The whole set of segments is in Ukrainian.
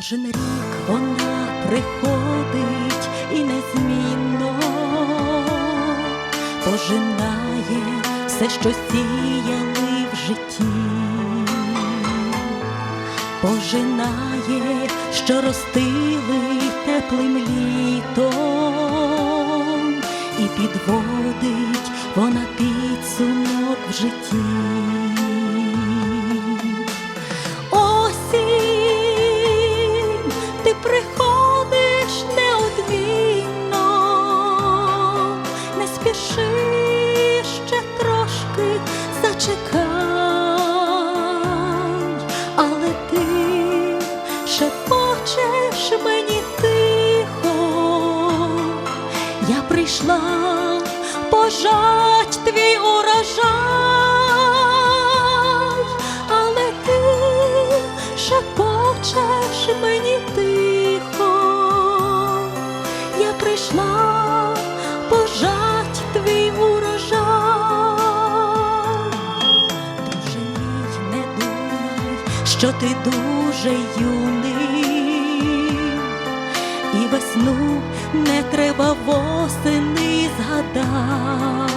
Кожен рік вона приходить і незмінно. Пожинає все, що сіяли в житті, пожинає, що ростили теплим літом, і підводить вона підсумок в житті. Прийшла пожать твій урожай, але ти шепочеш мені тихо, я прийшла пожать твій урожай. Друже мій, не думай, що ти дуже юний, і весну не треба восени згадать.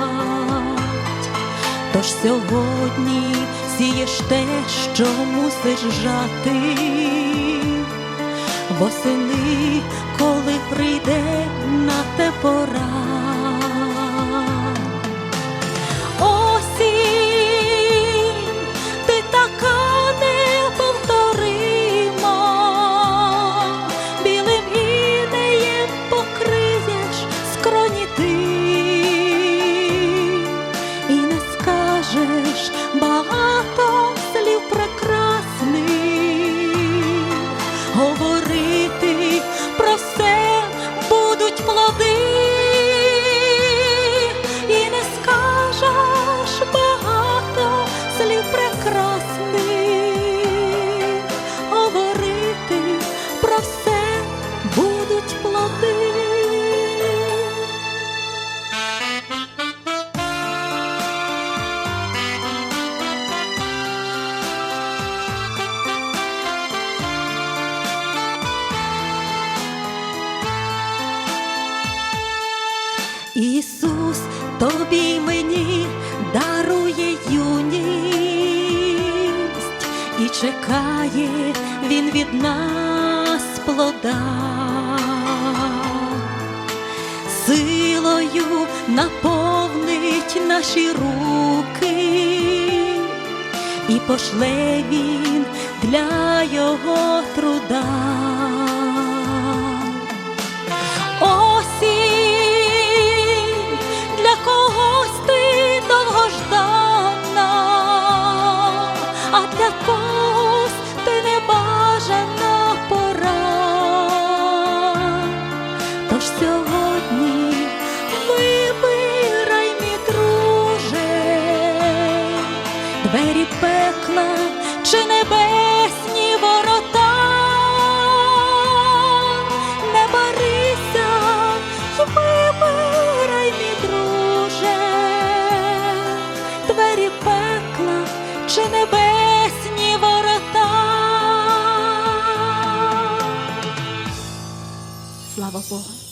Тож сьогодні сієш те, що мусиш жати, восени, коли прийде на те пора. Слів прекрасних, говорити про все будуть плоди. Ісус тобі чекає Він від нас плода, силою наповнить наші руки і пошле він для його труда. Тож сьогодні вибирай, мій друже, двері пекла чи небесні ворота. Не барися вибирай, мій друже, двері пекла чи небесні ворота. Слава Богу.